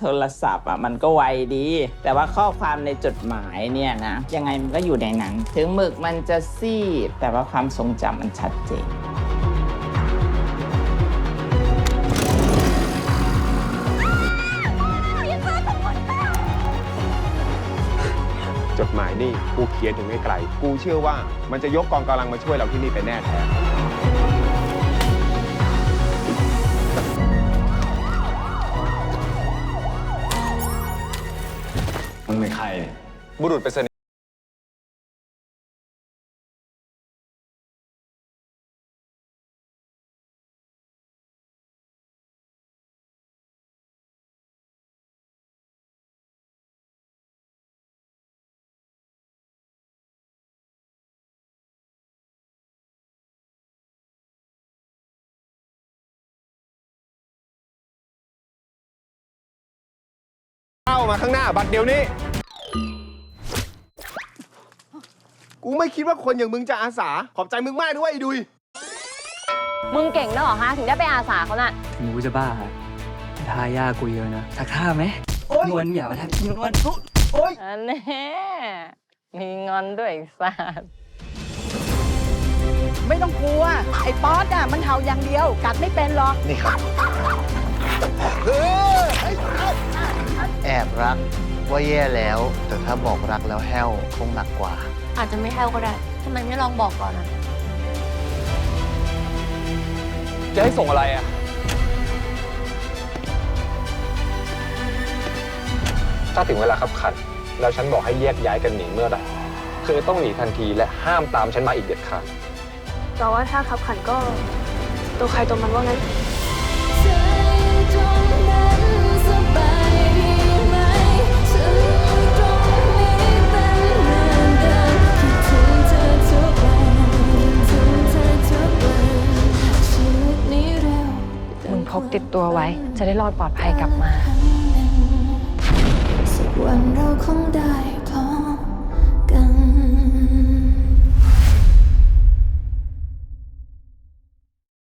โทรศัพท์อะมันก็ไวดี แต่ว่าข้อความในจดหมายเนี่ยนะ ยังไงมันก็อยู่ในนั้น ถึงหมึกมันจะซีดแต่ว่าความทรงจำมันชัดเจน จดหมายนี่กูเขียนถึงไม่ไกล กูเชื่อว่ามันจะยกกองกำลังมาช่วยเราที่นี่ไปแน่แท้ มึงเป็นใครเนี่ยบุรุษไปรษ เข้ามาข้างหน้าบัตรเดี๋ยวนี้ กูไม่คิดว่าคนอย่างมึงจะอาสา ขอบใจมึงมากด้วยไอ้ดุย มึงเก่งนะเหรอฮะ ถึงได้ไปอาสาเขาน่ะถึงกูจะบ้าท่ายากกูเยอะนะสักท่าไหมนวลอย่ามาทำนวลอันแน่มีงอนด้วยอีกสัตว์ไม่ต้องกลัว ไอ้ป๊อตอะ มันเห่าอย่างเดียว กัดไม่เป็นหรอก แอบรักว่าแย่แล้ว แต่ถ้าบอกรักแล้วแห้วคงหนักกว่า อาจจะไม่แห้วก็ได้ทำไมไม่ลองบอกก่อนอะจะให้ส่งอะไรอะ ถ้าถึงเวลาขับขัน แล้วฉันบอกให้แยกย้ายกันหนีเมื่อไหร่เธอต้องหนีทันทีและห้ามตามฉันมาอีกเด็ดขาดแต่ว่าถ้าขับขันก็ตัวใครตัวมันว่างั้น พกติดตัวไว้ จะได้รอดปลอดภัยกลับมาสักวันเราคงได้